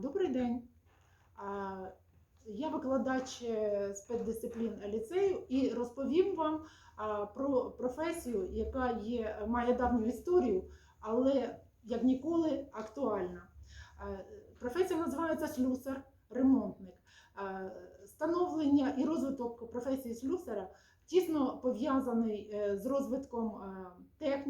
Добрий день. Я викладач е, спецдисциплін ліцею і розповім вам про професію, яка є, має давню історію, але як ніколи актуальна. Професія називається слюсар, ремонтник. Становлення і розвиток професії слюсара тісно пов'язаний е, з розвитком е, техніки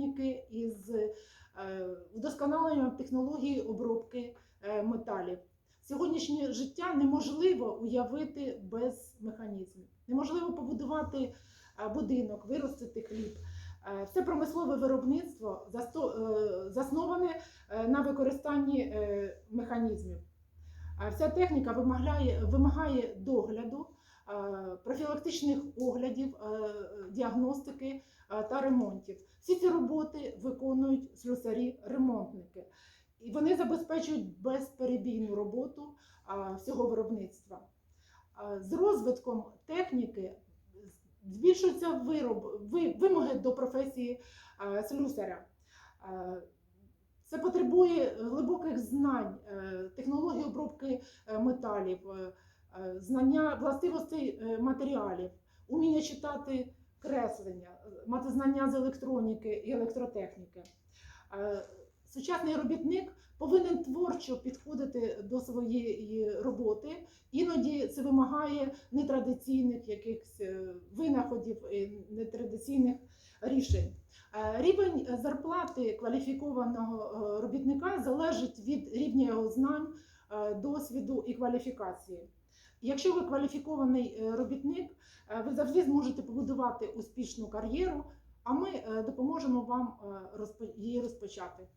вдосконаленням технології обробки е, металів. Сьогоднішнє життя неможливо уявити без механізмів. Неможливо побудувати е, будинок, виростити хліб. Е, Все промислове виробництво засноване на використанні механізмів. Вся техніка вимагає, догляду, профілактичних оглядів, е, діагностики е, та ремонтів. Всі ці роботи виконують слюсарі-ремонтники. І вони забезпечують безперебійну роботу всього виробництва. З розвитком техніки збільшуються вироб, вимоги до професії слюсаря. Це потребує глибоких знань, е, технологій обробки е, металів, е, е, знання властивостей е, матеріалів, уміння читати креслення, е, мати знання з електроніки і електротехніки. Е, Сучасний робітник повинен творчо підходити до своєї роботи. Іноді це вимагає нетрадиційних якихось е, винаходів нетрадиційних рішень. Е, Рівень зарплати кваліфікованого е, робітника залежить від рівня його знань, е, досвіду і кваліфікації. Якщо ви кваліфікований е, робітник, е, ви завжди зможете побудувати успішну кар'єру, а ми е, допоможемо вам її розпочати.